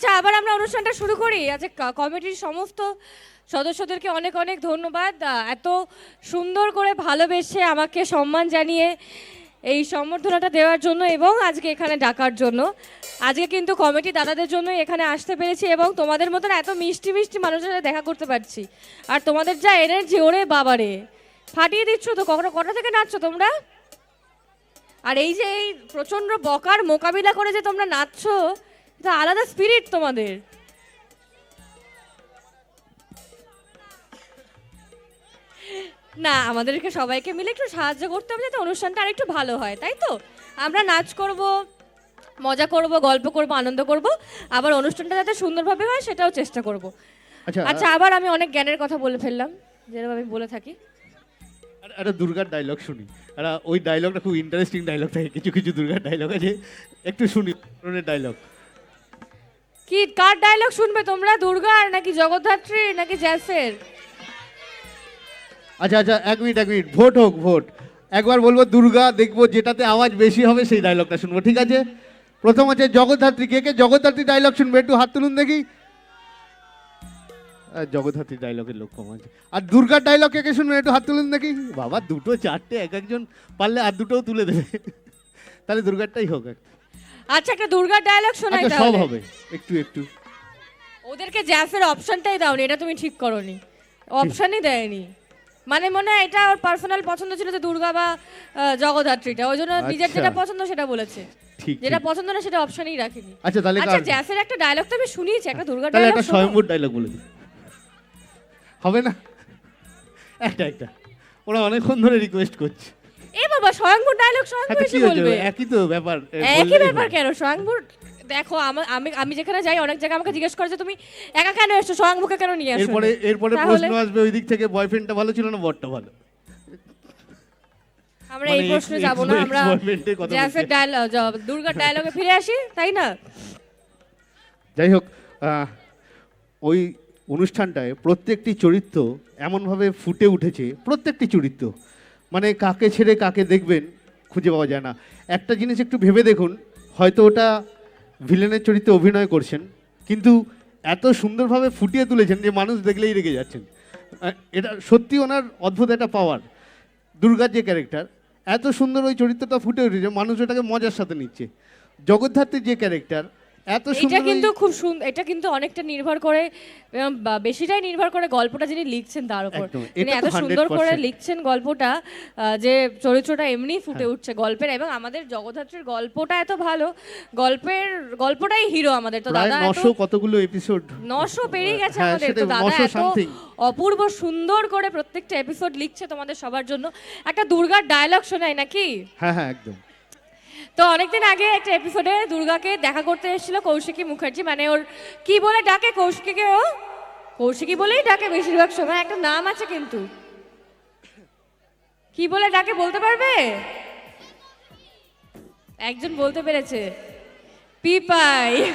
আচ্ছা আবার আমরা অনুষ্ঠানটা শুরু করি। আচ্ছা কমিটির সমস্ত সদস্যদেরকে অনেক অনেক ধন্যবাদ। এত সুন্দর করে ভালোবেসে আমাকে সম্মান জানিয়ে এই সম্বর্ধনাটা দেওয়ার জন্য এবং আজকে এখানে ডাকার জন্য। আজকে কিন্তু কমিটি দাদাদের জন্য এখানে আসতে পেরেছি এবং তোমাদের মতন এত মিষ্টি মিষ্টি মানুষের সাথে দেখা করতে পারছি। আর তোমাদের যা এনার্জি ওরে বাবারে। ফাটিয়ে দিচ্ছ তো, কখনো কটা থেকে নাচছো তোমরা? আর এই যে এই প্রচণ্ড বকার মোকাবিলা করে যে তোমরা নাচছো এটা আলাদা স্পিরিট তোমাদের। না আমাদেরকে সবাইকে মিলে একটু সাহায্য করতে হবে যাতে অনুষ্ঠানটা আরেকটু ভালো হয় তাই তো? আমরা নাচ করব মজা করব গল্প করব আনন্দ করব আবার অনুষ্ঠানটা যাতে সুন্দরভাবে হয় সেটাও চেষ্টা করব। আচ্ছা আচ্ছা আবার আমি অনেক জ্ঞানের কথা বলে ফেললাম যেরকম আমি বলে থাকি। আর- একটা দুর্গার ডায়লগ শুনি। আর ওই ডায়লগটা খুব ইন্টারেস্টিং ডায়লগ থাকে কিছু কিছু দুর্গার ডায়লগ আছে একটু শুনি ডায়লগ কি কার ডায়লগ শুনবে তোমরা? দুর্গার নাকি জগদ্ধাত্রী নাকি জ্যাসের? আচ্ছা আচ্ছা এক মিনিট এক মিনিট। ভোট হোক, ভোট। একবার বলব, দুর্গা দেখব যেটাতে আওয়াজ বেশি হবে সেই ডায়লগটা শুনব, ঠিক আছে? প্রথম হচ্ছে জগদ্ধাত্রী। কে কে? জগদ্ধাত্রী ডায়লগ শুনবে? একটু হাত তুলুন দেখি। জগদ্ধাত্রী ডায়লগের লোক কম আছে। আর দুর্গার ডায়লগ কে কে শুনবে? একটু হাত তুলুন দেখি। বাবা, দুটো, চারটে, এক একজন পারলে আর দুটোও তুলে দেবে। তাহলে দুর্গারটাই হোক। একটা। আচ্ছা একটা দুর্গার ডায়লগ শোনাই আচ্ছা সব তাহলে। হবে। একটু একটু। ওদেরকে জ্যাসের অপশনটাই দাওনি এটা তুমি ঠিক করনি। অপশনই দেয়নি। মানে মনে হয় এটা ওর পার্সোনাল পছন্দ ছিল যে দুর্গা বা আহ, জগদ্ধাত্রীটা। ওই জন্য নিজের আচ্ছা। যেটা পছন্দ সেটা বলেছে। ঠিক যেটা ঠিক। পছন্দ না সেটা অপশনই রাখিনি। আচ্ছা তাহলে আচ্ছা কার- জ্যাসের একটা ডায়লগ তো আমি শুনিয়েছি একটা দুর্গা তাহলে ডায়লগ একটা স্বয়ম্ভূর ডায়লগ বলে দিই। হবে না? একটা একটা। ওরা অনেকক্ষণ ধরে রিকোয়েস্ট করছে। এ বাবা স্বয়ংভূর ডায়লগ হ্যাঁ স্বয়ংভূর তো এসে বলবে। একই তো ব্যাপার একই ব্যাপার কেন? স্বয়ংভূর দেখো আমি আমি যেখানে যাই অনেক জায়গায় আমাকে জিজ্ঞেস করে যে তুমি একা কেন এসছো? স্বয়ংভূকে কেন নিয়ে আসো? এরপরে এরপরে প্রশ্ন আসবে ওই দিক থেকে বয়ফ্রেন্ডটা ভালো ছিল না বরটা ভালো? আমরা মানে এই প্রশ্নে যাব না আমরা জ্যাসের ডায়লগ দুর্গার ডায়লগে ফিরে আসি তাই না? যাই হোক আহ, ওই অনুষ্ঠানটায় প্রত্যেকটি চরিত্র এমনভাবে ফুটে উঠেছে প্রত্যেকটি চরিত্র। মানে কাকে ছেড়ে কাকে দেখবেন খুঁজে পাওয়া যায় না। একটা জিনিস একটু ভেবে দেখুন, হয়তো ওটা ভিলেনের চরিত্রে অভিনয় করছেন, কিন্তু এত সুন্দরভাবে ফুটিয়ে তুলেছেন যে মানুষ দেখলেই রেগে যাচ্ছেন। এটা সত্যি ওনার অদ্ভুত একটা পাওয়ার দুর্গার যে ক্যারেক্টার এত সুন্দর ওই চরিত্রটা ফুটে উঠেছে, মানুষ ওটাকে মজার সাথে নিচ্ছে। জগদ্ধাত্রীর যে ক্যারেক্টার এত এটা কিন্তু খুব সুন্দর এটা কিন্তু অনেকটা নির্ভর করে বেশিটাই নির্ভর করে গল্পটা যিনি লিখছেন তার উপর। তিনি এত সুন্দর করে লিখছেন গল্পটা যে চরিত্রটা এমনি ফুটে হ্যাঁ। উঠছে গল্পের এবং আমাদের জগদ্ধাত্রীর গল্পটা এত ভালো গল্পের গল্পটাই হিরো আমাদের। তো দাদা নশো কতগুলো এপিসোড নশো পেরিয়ে গেছে হ্যাঁ, আমাদের। তো দাদা 900 এত অপূর্ব সুন্দর করে প্রত্যেকটা এপিসোড লিখছে তোমাদের সবার জন্য। একটা দুর্গার ডায়লগ শোনাই নাকি? হ্যাঁ হ্যাঁ একদম। তো অনেকদিন আগে একটা এপিসোডে দুর্গাকে দেখা করতে এসেছিল কৌশিকী মুখার্জি। মানে ওর কি বলে ডাকে? কৌশিকীকে ও? কৌশিকী বলেই ডাকে বেশিরভাগ সময়। একটা নাম আছে কিন্তু। কি বলে ডাকে বলতে পারবে? একজন বলতে পেরেছে। পিপাই।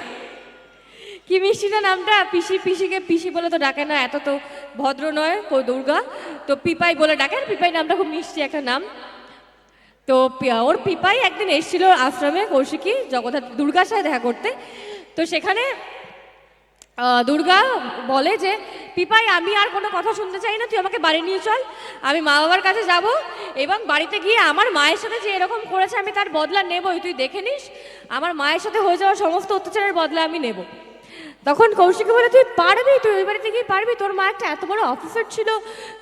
কি মিষ্টি না নামটা? পিসি, পিসিকে পিসি বলে তো ডাকে না। এত তো ভদ্র নয় দুর্গা। তো পিপাই বলে ডাকে। পিপাই নামটা খুব মিষ্টি একটা নাম। তো ওর পিপাই একদিন এসেছিল আশ্রমে কৌশিকী জগদ্ধাত্রী দুর্গার সাথে দেখা করতে। তো সেখানে দুর্গা বলে যে, পিপাই, আমি আর কোনো কথা শুনতে চাই না, তুই আমাকে বাড়ি নিয়ে চল। আমি মা বাবার কাছে যাব এবং বাড়িতে গিয়ে আমার মায়ের সাথে যে এরকম করেছে, আমি তার বদলা নেবই। তুই দেখে নিস, আমার মায়ের সাথে হয়ে যাওয়া সমস্ত অত্যাচারের বদলা আমি নেব। তখন কৌশিকী বলে, তুই পারবি? তুই ওই বাড়িতে গিয়ে পারবি? তোর মা একটা এত বড় অফিসার ছিল।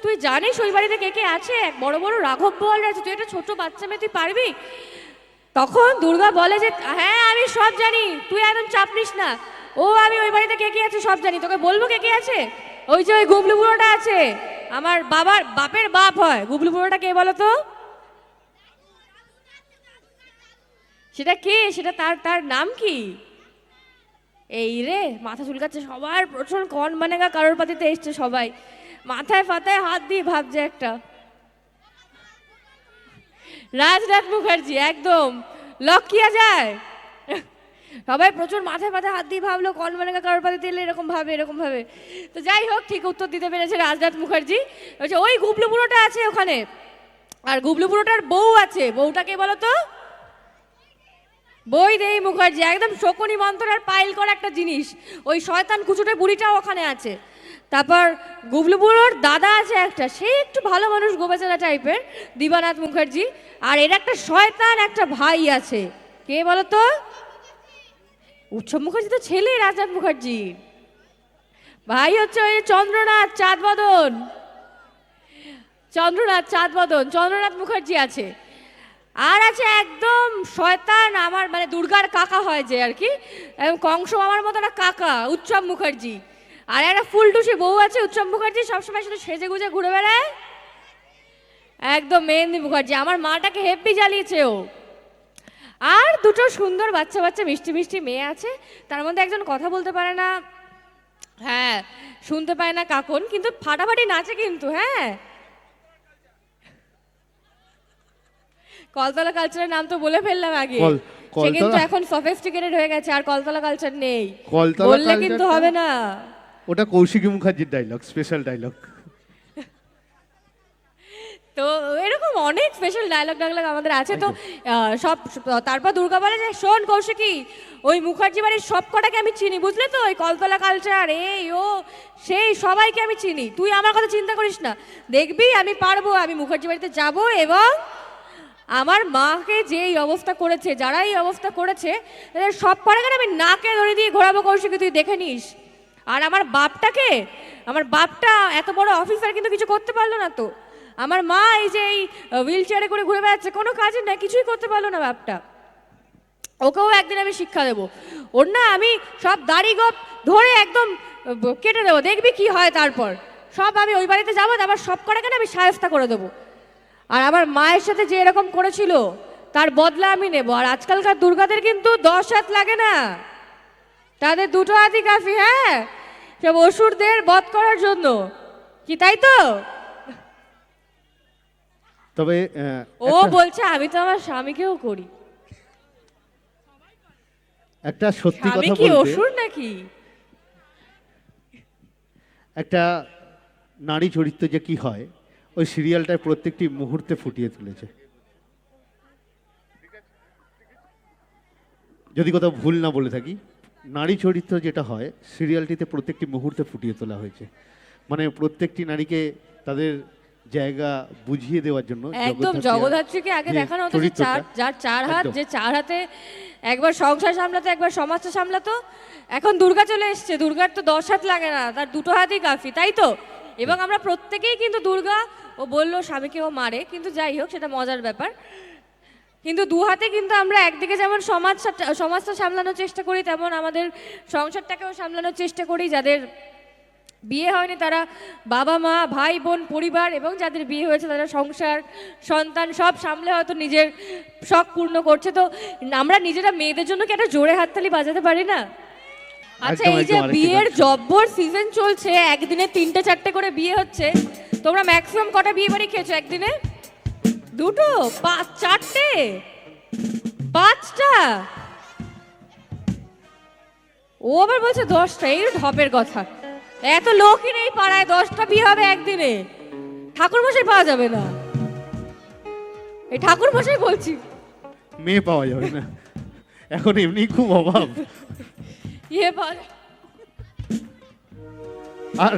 তুই জানিস ওই বাড়িতে কে কে আছে? এক বড় বড় রাঘব বল আছে। তুই একটা ছোট বাচ্চা মেয়ে, তুই পারবি? তখন দুর্গা বলে যে হ্যাঁ আমি সব জানি। তুই একদম চাপ নিস না। ও, আমি ওই বাড়িতে কে কে আছে সব জানি। তোকে বলব কে কে আছে? ওই যে ওই গুবলু বুড়োটা আছে। আমার বাবার, বাপের বাপ হয়। গুবলু বুড়োটা কে বলো তো? সেটা কে? সেটা তার তার নাম কি? এই রে, মাথা চুলকাচ্ছে সবার, প্রচুর কন মানে গা, কারোর পাতিতে এসছে সবাই। মাথায় ফাতায় হাত দিয়ে ভাবছে একটা। রাজনাথ মুখার্জি, একদম। লক কিয়া যায়। সবাই প্রচুর মাথায় মাথায় হাত দিয়ে ভাবলো, কন মানে কারোর পাতে তেলে এরকম ভাবে এরকম ভাবে। তো যাই হোক, ঠিক উত্তর দিতে পেরেছে রাজনাথ মুখার্জি। ওই গুবলু বুড়োটা আছে ওখানে। আর গুবলু বুড়োটার বউ আছে। বউটাকে বলো তো? বই দেই মুখার্জি, একদম শকুনি মন্ত্রার পাইল করা একটা জিনিস। ওই শয়তান কুচুটে বুড়িটাও ওখানে আছে। তারপর গুবলু বুড়োর দাদা আছে একটা, সে একটু ভালো মানুষ গোবেচারা টাইপের দিবানাথ মুখার্জি। আর এর একটা শয়তান, একটা ভাই আছে। কে বলো তো উৎসব মুখার্জি তো ছেলে, রাজনাথ মুখার্জি। ভাই হচ্ছে ওই চন্দ্রনাথ চাঁদবদন চন্দ্রনাথ চাঁদবদন চন্দ্রনাথ মুখার্জি আছে। আর আছে একদম শয়তান আমার মানে দুর্গার কাকা হয় যে আর কি। কংস আমার মতো একটা কাকা, উৎসব মুখার্জি। আর একটা ফুলটুসি বউ আছে, উৎসব মুখার্জি, সবসময় শুধু সেজে গুজে ঘুরে বেড়ায়। একদম মেহেন্দি মুখার্জি, আমার মাটাকে হেব্বি জ্বালিয়েছে ও। আর দুটো সুন্দর বাচ্চা বাচ্চা, মিষ্টি মিষ্টি মেয়ে আছে। তার মধ্যে একজন কথা বলতে পারে না। হ্যাঁ শুনতে পায় না কাকন, কিন্তু ফাটাফাটি নাচে কিন্তু হ্যাঁ। কলতলা কালচারের নাম তো বলে ফেললাম আগে। কল- সে কিন্তু এখন সফিস্টিকেটেড হয়ে গেছে আর কলতলা কালচার নেই। বললে কিন্তু হবে না। ওটা কৌশিকী মুখার্জির ডায়লগ স্পেশাল ডায়লগ তো এরকম অনেক স্পেশাল ডায়লগ ডায়লগ আমাদের আছে। তো আহ, সব তারপর দুর্গা বলে যে শোন কৌশিকী ওই মুখার্জি বাড়ির সব কটাকে আমি চিনি বুঝলে তো? ওই কলতলা কালচার এই ও সেই সবাইকে আমি চিনি। তুই আমার কথা চিন্তা করিস না। দেখবি আমি পারব আমি মুখার্জি বাড়িতে যাব এবং আমার মাকে যে এই অবস্থা করেছে, যারা এই অবস্থা করেছে তাদের সব কটাকে না আমি নাকে ধরে দিয়ে ঘোরাবো, কৌশিকী, তুই দেখে নিস। আর আমার বাপটাকে, আমার বাপটা এত বড় অফিসার কিন্তু কিছু করতে পারল না তো। আমার মা এই যে এই হুইল চেয়ারে করে ঘুরে বেড়াচ্ছে, কোনো কাজে না কিছুই করতে পারল না বাপটা। ওকেও একদিন আমি শিক্ষা দেবো। ওর না আমি সব দাড়ি গোপ ধরে একদম কেটে দেবো, দেখবি কি হয় তারপর। সব আমি ওই বাড়িতে যাব আবার সব কটাকে না আমি সায়স্তা করে দেবো। আর আমার মায়ের সাথে যে এরকম করেছিল তার বদলা আমি নেব। আর আজকালকার দুর্গাদের কিন্তু দশ হাত লাগে না। তাদের দুটো হাতই কাফি হ্যাঁ? সব অসুরদের বধ করার জন্য। কি তাই তো? তবে ও বলছে আমি তো আমার স্বামীকেও করি। একটা সত্যি কথা কি বলতে অসুর নাকি? একটা নারী চরিত্র যে কি হয় ওই সিরিয়ালটায় প্রত্যেকটি মুহূর্তে ফুটিয়ে তুলেছে। যদি কোথাও ভুল না বলে থাকি নারী চরিত্র যেটা হয় সিরিয়ালটিতে প্রত্যেকটি মুহূর্তে ফুটিয়ে তোলা হয়েছে। মানে প্রত্যেকটি নারীকে তাদের জায়গা বুঝিয়ে দেওয়ার জন্য একদম জগদ্ধাত্রীকে আগে দেখানো হতো যে চার যার চার হাত যে চার হাতে একবার সংসার সামলাতো একবার সমাজটা সামলাতো এখন দুর্গা চলে এসছে। দুর্গার তো দশ হাত লাগে না তার দুটো হাতই কাফি তাই তো? এবং আমরা প্রত্যেকেই কিন্তু দুর্গা ও বলল স্বামীকে ও মারে। কিন্তু যাই হোক সেটা মজার ব্যাপার। কিন্তু দু হাতে কিন্তু আমরা একদিকে যেমন সমাজ সমাজটা সামলানোর চেষ্টা করি তেমন আমাদের সংসারটাকেও সামলানোর চেষ্টা করি। যাদের বিয়ে হয়নি তারা বাবা মা ভাই বোন পরিবার এবং যাদের বিয়ে হয়েছে তারা সংসার সন্তান সব সামলে হয়তো নিজের শখ পূর্ণ করছে। তো আমরা নিজেরা মেয়েদের জন্য কি একটা জোরে হাততালি বাজাতে পারি না? আচ্ছা এই যে বিয়ের জব্বর সিজন চলছে একদিনে তিনটে চারটে করে বিয়ে হচ্ছে। তোমরা ম্যাক্সিমাম কটা বিয়ে বাড়ি খেয়েছো একদিনে? দুটো? পাঁচ চারটে? পাঁচটা? ও আবার বলছে দশটা। এই ঢপের কথা। এত লোকই নেই পাড়ায় দশটা বিয়ে হবে একদিনে। ঠাকুর মশাই পাওয়া যাবে না। এই ঠাকুর মশাই বলছি। মেয়ে পাওয়া যাবে না। এখন এমনি খুব অভাব। ইয়ে পাওয়া আর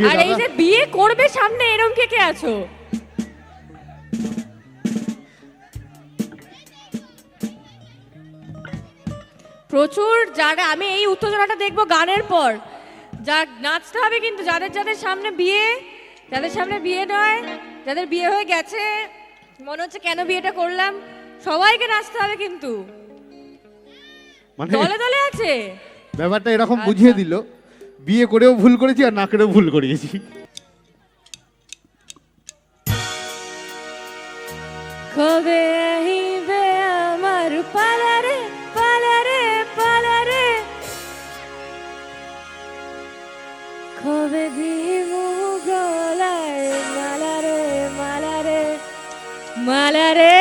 আর এই যে বিয়ে করবে সামনে এরম কে কে আছো? প্রচুর যারা আমি এই উত্তেজনাটা দেখব গানের পর। যা নাচতে হবে কিন্তু যাদের যাদের সামনে বিয়ে যাদের সামনে বিয়ে নয় যাদের বিয়ে হয়ে গেছে মনে হচ্ছে কেন বিয়েটা করলাম সবাইকে নাচতে হবে কিন্তু। মানে দলে দলে আছে। ব্যাপারটা এরকম আচ্ছা। বুঝিয়ে দিল। বিয়ে করেও ভুল করেছি আর না করেও ভুল করিয়েছি। কবে আহিবে আমার পালারে পালারে পালারে কবে দিমু গলায় মালারে মালারে মালারে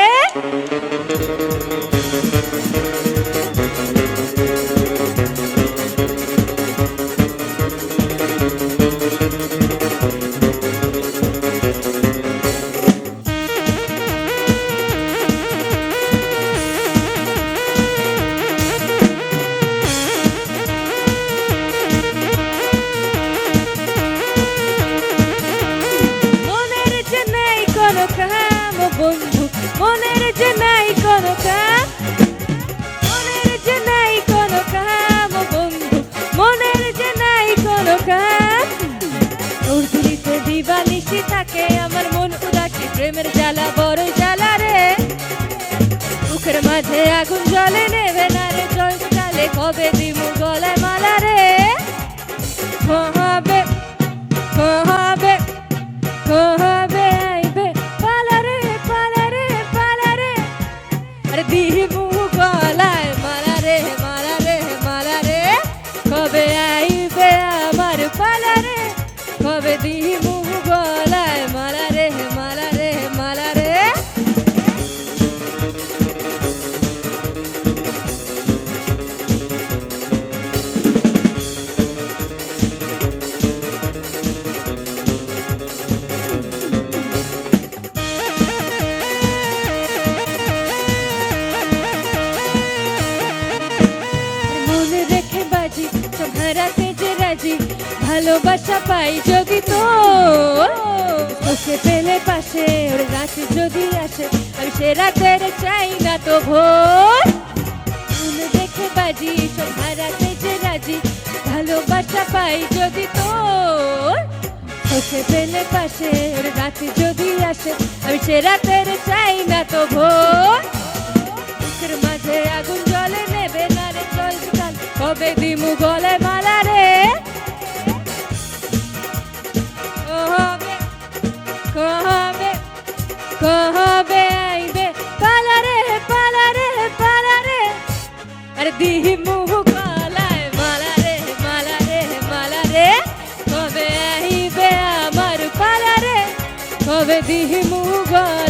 বন্ধু, মনের যে নাই কোনো কাম, মনের যে নাই কোনো কাম বন্ধু, মনের যে নাই কোনো কাম। তোর দিলিতে দিবা নিশি থাকে আমার মন উদাসী, প্রেমের জ্বালা বড় জ্বালা রে। মুখের মাঝে আগুন জ্বলে নেবে না রে জয় কালে কবে দিবে রে কবে দিমু ভালোবাসা পাই যদি তো তোকে পেলে পাশে, ওর রাতে যদি আসে, আমি সে রাতের চাই না তো ভোর। মনে রেখে বাজি, সব হারাতে যে রাজি, ভালোবাসা পাই যদি তোর। তোকে পেলে পাশে, ওর রাতে যদি আসে, আমি সে রাতের চাই না তো ভোর। মাঝে আগুন জলে নেবে না রে কাল, কবে দিমু গলে মালা রে? কবে দিহি আমার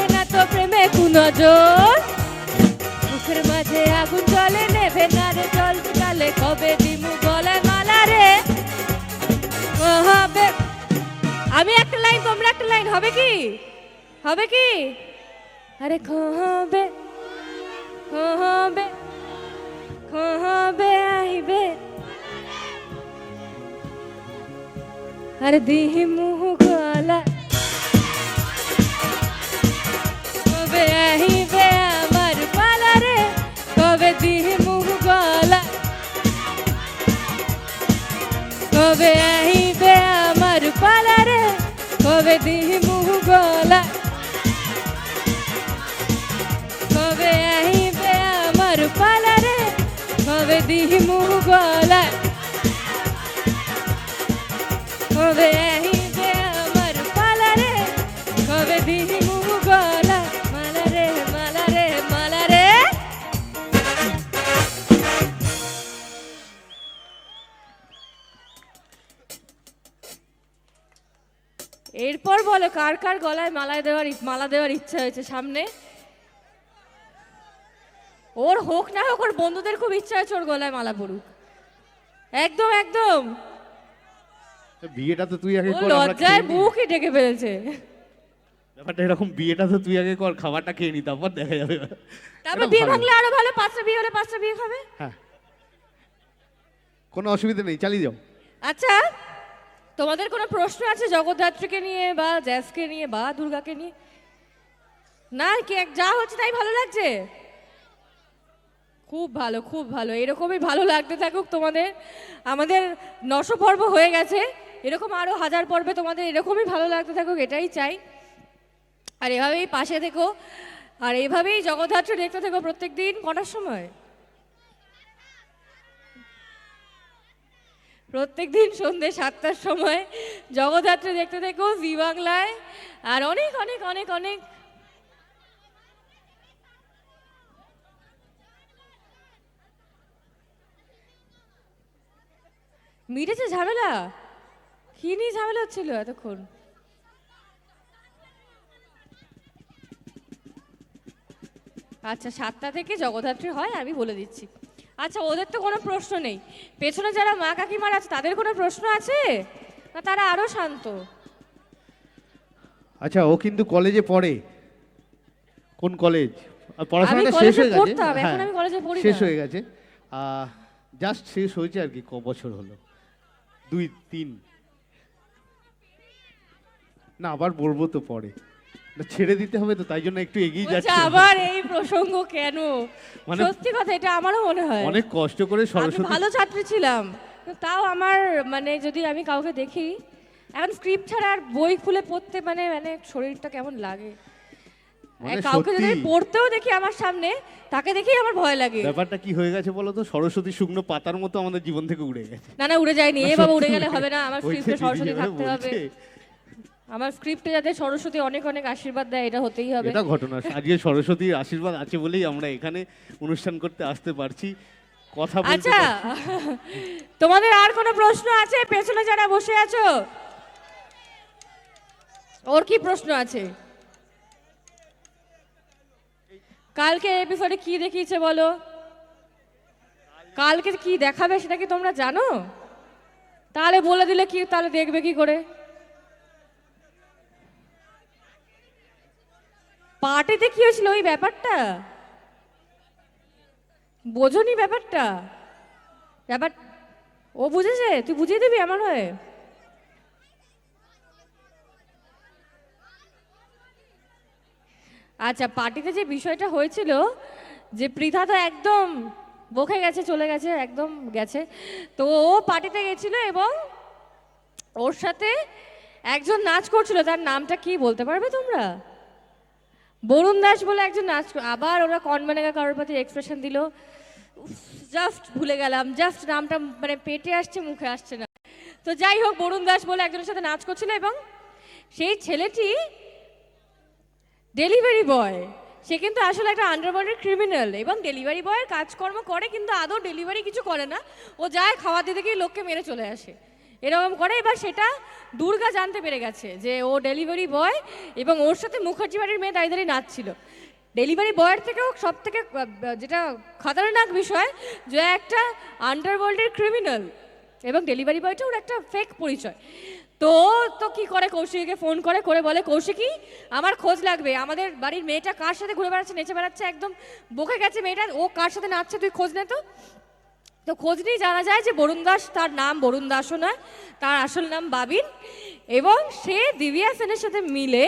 খাটে না তো প্রেমে কোনো জোর মুখের মাঝে আগুন জলে নেভে না রে জল কালে কবে দিমু গলায় মালা রে? হবে আমি একটা লাইন, তোমরা একটা লাইন, হবে কি? হবে কি? আরে হবে হবে হবে আইবে? আরে দিহি মুহ গলা কবে আহিবে আমার পালা রে কবে দিহি মুহ গলা কবে আহিবে আমার পালা রে কবে দিহি মুহ গলা কবে আহিবে আমার পালা রে কবে দিহি মুহ গলা কবে বলো কার কার গলায় মালায় দেওয়ার মালা দেওয়ার ইচ্ছা হয়েছে সামনে? ওর হোক না হোক ওর বন্ধুদের খুব ইচ্ছা হয়েছে ওর গলায় মালা পড়ুক একদম একদম। বিয়েটা তো তুই আগে কর লজ্জায়। মুখই ডেকে ফেলেছে। ব্যাপারটা এরকম বিয়েটা তো তুই আগে কর খাবারটা খেয়ে নি তারপর দেখা যাবে। তারপর বিয়ে। ভাঙলে আরও ভালো পাঁচটা বিয়ে হলে পাঁচটা বিয়ে খাবে? হ্যাঁ। কোনো অসুবিধা নেই চালিয়ে যাও। আচ্ছা। তোমাদের কোনো প্রশ্ন আছে জগদ্ধাত্রীকে নিয়ে বা জ্যাসকে নিয়ে বা দুর্গাকে নিয়ে? না কি যা হচ্ছে তাই ভালো লাগছে? খুব ভালো খুব ভালো। এরকমই ভালো লাগতে থাকুক তোমাদের। আমাদের নশো পর্ব হয়ে গেছে। এরকম আরও হাজার পর্বে তোমাদের এরকমই ভালো লাগতে থাকুক, এটাই চাই। আর এভাবেই পাশে থেকো। আর এইভাবেই জগদ্ধাত্রী দেখতে থেকো প্রত্যেক দিন কটার সময়? প্রত্যেক দিন সন্ধ্যে সাতটার সময় জগদ্ধাত্রী দেখতে থেকো জি বাংলায়। আর অনেক অনেক অনেক অনেক মিটেছে ঝামেলা? কি নিয়ে ঝামেলা হচ্ছিল এতক্ষণ? আচ্ছা সাতটা থেকে জগদ্ধাত্রী হয়, আমি বলে দিচ্ছি। আচ্ছা ওদের তো কোনো প্রশ্ন নেই। পেছনে যারা মা কাকিমার আছে তাদের কোনো প্রশ্ন আছে? না তারা আরও শান্ত? আচ্ছা ও কিন্তু কলেজে পড়ে। কোন কলেজ? পড়াশোনাটা শেষ কলেজে হয়ে গেছে? এখন হ্যাঁ, আমি কলেজে পড়ি শেষ হয়ে গেছে। জাস্ট শেষ হয়েছে আর কি ক বছর হলো? দুই তিন। না আবার বলব তো পরে। ছেড়ে দিতে হবে তো তাই জন্য একটু এগিয়ে যাচ্ছে। আবার এই প্রসঙ্গ কেন? মানে- সত্যি কথা এটা আমারও মনে হয়। অনেক কষ্ট করে আমি সরস্বতী ভালো ছাত্রী ছিলাম তাও আমার মানে যদি আমি কাউকে দেখি এখন স্ক্রিপ্ট ছাড়া আর বই খুলে পড়তে মানে মানে শরীরটা কেমন লাগে? মানে কাউকে যদি পড়তেও দেখি আমার সামনে তাকে দেখেই আমার ভয় লাগে। ব্যাপারটা কি হয়ে গেছে বলো তো? সরস্বতী শুকনো পাতার মতো আমাদের জীবন থেকে উড়ে গেছে। না না উড়ে যায়নি। এ বাবা উড়ে গেলে হবে না। আমার স্ক্রিপ্টে সরস্বতী থাকতে হবে। আমার স্ক্রিপ্টে যাতে সরস্বতী অনেক অনেক আশীর্বাদ দেয় এটা হতেই হবে। এটা ঘটনা। আজকে সরস্বতীর আশীর্বাদ আছে বলেই আমরা এখানে অনুষ্ঠান করতে আসতে পারছি। কথা আচ্ছা তোমাদের আর কোনো প্রশ্ন আছে? পেছনে যারা বসে আছো। ওর কি প্রশ্ন আছে? কালকে এপিসোডে কি দেখিয়েছে বলো? কালকে কি দেখাবে সেটা কি তোমরা জানো? তাহলে বলে দিলে কি তাহলে দেখবে কি করে? পার্টিতে কি হয়েছিল ওই ব্যাপারটা? বোঝনি ব্যাপারটা? ব্যাপার ও বুঝেছে? তুই বুঝিয়ে দিবি আমার হয়ে? আচ্ছা পার্টিতে যে বিষয়টা হয়েছিল, যে পৃথা তো একদম বকে গেছে, চলে গেছে, একদম গেছে, তো ও পার্টিতে গেছিল এবং ওর সাথে একজন নাচ করছিল, তার নামটা কি বলতে পারবে তোমরা? বরুণ দাস বলে একজন নাচ আবার ওরা কনমানেগা কারোর প্রতি এক্সপ্রেশন দিল জাস্ট ভুলে গেলাম জাস্ট নামটা মানে পেটে আসছে, মুখে আসছে না। তো যাই হোক, বরুণ দাস বলে একজনের সাথে নাচ করছিল এবং সেই ছেলেটি ডেলিভারি বয় সে কিন্তু আসলে একটা আন্ডারওয়ার্ল্ডের ক্রিমিনাল এবং ডেলিভারি বয়ের কাজকর্ম করে, কিন্তু আদৌ ডেলিভারি কিছু করে না। ও যায় খাওয়া দিতে গিয়ে লোককে মেরে চলে আসে। এরকম করে। এবার সেটা দুর্গা জানতে পেরে গেছে যে ও ডেলিভারি বয় এবং ওর সাথে মুখার্জি বাড়ির মেয়ে দাঁড়িয়ে দাঁড়িয়ে নাচছিল ডেলিভারি বয়ের থেকেও সব থেকে যেটা খতরনাক বিষয় যে একটা আন্ডারওয়ার্ল্ডের ক্রিমিনাল এবং ডেলিভারি বয়টা ওর একটা ফেক পরিচয়। তো তো কি করে কৌশিককে ফোন করে করে বলে, কৌশিকী, আমার খোঁজ লাগবে। আমাদের বাড়ির মেয়েটা কার সাথে ঘুরে বেড়াচ্ছে, নেচে বেড়াচ্ছে, একদম বকে গেছে মেয়েটা, ও কার সাথে নাচছে, তুই খোঁজ নে তো। তো খোঁজ নিয়ে জানা যায় যে বরুণ দাস, তার নাম বরুণ দাসও নয়, তার আসল নাম বাবিন। এবং সে দিবিয়া সেনের সাথে মিলে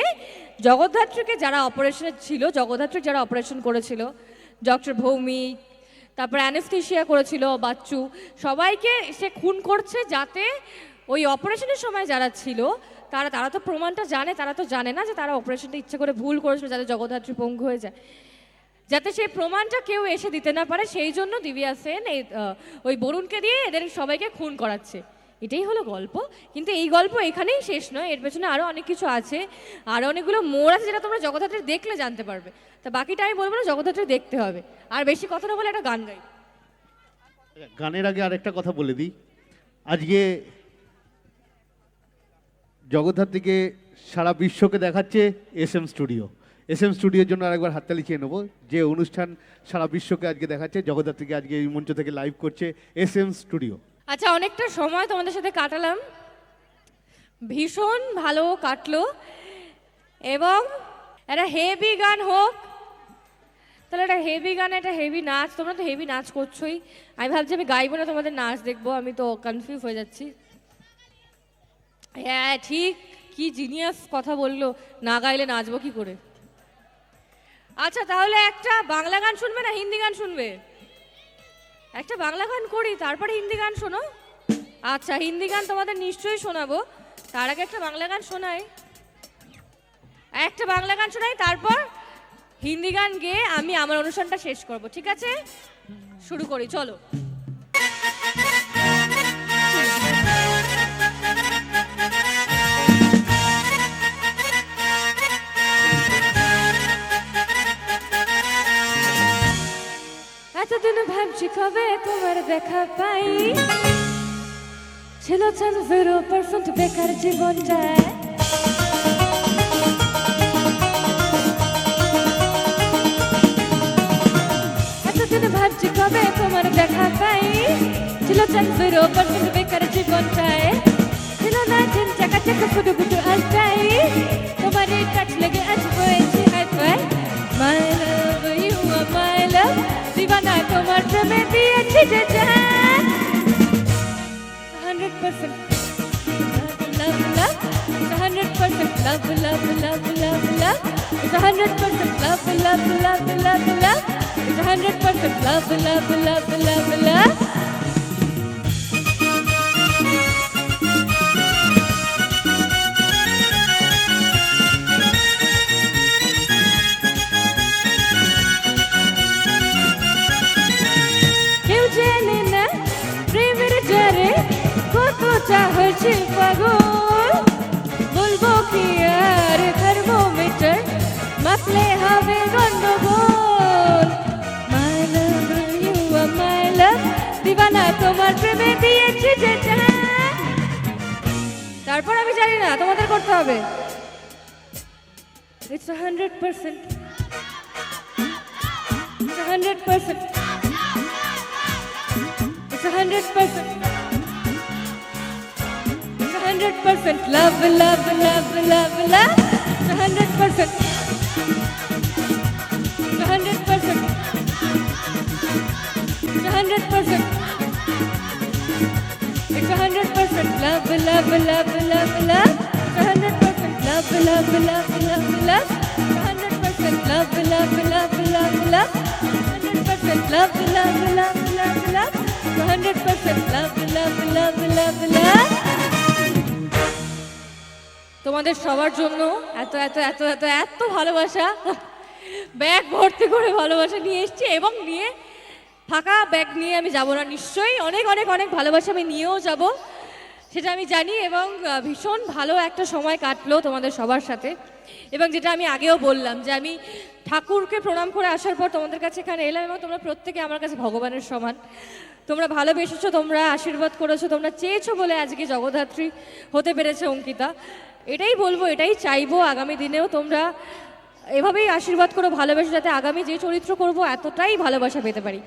জগদ্ধাত্রীকে যারা অপারেশনে ছিল, জগদ্ধাত্রী যারা অপারেশন করেছিল ডক্টর ভৌমিক, তারপর অ্যানেস্থেশিয়া করেছিল, বাচ্চু, সবাইকে সে খুন করছে যাতে ওই অপারেশনের সময় যারা ছিল, তারা তারা তো প্রমাণটা জানে, তারা তো জানে না যে তারা অপারেশনটা ইচ্ছে করে ভুল করেছিল যাতে জগদ্ধাত্রী পঙ্গু হয়ে যায়। যাতে সেই প্রমাণটা কেউ এসে দিতে না পারে, সেই জন্য দিবিয়া সেন এই ওই বরুণকে দিয়ে এদের সবাইকে খুন করাচ্ছে। এটাই হলো গল্প, কিন্তু এই গল্প এখানেই শেষ নয়, এর পেছনে আরও অনেক কিছু আছে আরও অনেকগুলো মোড় আছে যেটা তোমরা জগদ্ধাত্রী দেখলে জানতে পারবে। তা বাকিটা আমি বলব না, জগদ্ধাত্রী দেখতে হবে। আর বেশি কথা না বলে একটা গান গাই। গানের আগে আরেকটা কথা বলে দিই। আজকে জগদ্ধাত্রীকে সারা বিশ্বকে দেখাচ্ছে S M studio. S M স্টুডিওর জন্য আরেকবার হাততালি চেয়ে নেব। যে অনুষ্ঠান সারা বিশ্বকে আজকে দেখাচ্ছে, জগদ্ধাত্রীকে আজকে এই মঞ্চ থেকে লাইভ করছে এস এম স্টুডিও। আচ্ছা অনেকটা সময় তোমাদের সাথে কাটালাম। ভীষণ ভালো কাটলো এবং একটা হেভি গান হোক, তাহলে একটা হেভি গান একটা হেভি নাচ, তোমরা তো হেভি নাচ করছোই। আমি ভাবছি আমি গাইবো না, তোমাদের নাচ দেখব, আমি তো কনফিউজ হয়ে যাচ্ছি। হ্যাঁ ঠিক, কি জিনিয়াস কথা বলল। না গাইলে নাচবো কি করে? আচ্ছা তাহলে একটা বাংলা গান শুনবে না হিন্দি গান শুনবে? একটা বাংলা গান করি, তারপরে হিন্দি গান শোনো। আচ্ছা হিন্দি গান তোমাদের নিশ্চয়ই শোনাবো। তার আগে একটা বাংলা গান শোনাই। একটা বাংলা গান শোনাই, তারপর হিন্দি গান গেয়ে আমি আমার অনুষ্ঠানটা শেষ করব, ঠিক আছে? শুরু করি, চলো। কবে তোমার দেখা পাই? ছিল জিরো পার্সেন্ট বেকার জীবন যায় এতদিন ভাবছি কবে তোমার দেখা পাই? ছিল জিরো পার্সেন্ট বেকার জীবন যায় ছিল না চাকা চাকা ফুটু ফুটু আলটাই তোমার এই টাচ লেগে love, love. Love, love, love. It's a hundred percent love, love, love, love, love. It's a hundred percent love, love, love, love, love. চাহছে পাগল। বলব কি আর থার্মোমিটার? হবে গন্ডগোল। মাই লাভ ইউ মাই লাভ দিবানা, তোমার প্রেমে দিয়েছি যে তারপর আমি জানি না, তোমাদের করতে হবে। Hundred percent hundred percent It's a hundred percent. It's a hundred percent love, love, love, love, love. It's hundred percent. Hundred percent. Hundred percent. It's a hundred percent love, love, love, love, love. Hundred percent love, love, love, love, love. Hundred percent love, love, love, love, love. Hundred percent love, love, love, love, love. Hundred percent love, love, love, love, love. তোমাদের সবার জন্য এত এত এত এত এত ভালোবাসা। Bag ভর্তি করে ভালোবাসা নিয়ে এসেছি এবং নিয়ে ফাঁকা ব্যাগ নিয়ে আমি যাব না। নিশ্চয়ই অনেক অনেক অনেক ভালোবাসা আমি নিয়েও যাব, সেটা আমি জানি এবং ভীষণ ভালো একটা সময় কাটলো তোমাদের সবার সাথে। এবং যেটা আমি আগেও বললাম যে আমি ঠাকুরকে প্রণাম করে আসার পর তোমাদের কাছে এখানে এলাম এবং তোমরা প্রত্যেকে আমার কাছে ভগবানের সমান। তোমরা ভালোবেসেছো, তোমরা আশীর্বাদ করেছ, তোমরা চেয়েছো বলে আজকে জগদ্ধাত্রী হতে পেরেছে অঙ্কিতা। এটাই বলব, এটাই চাইব আগামী দিনেও তোমরা এভাবেই আশীর্বাদ করো, ভালোবেসে, যাতে আগামী যে চরিত্র করব, এতটাই ভালোবাসা পেতে পারি।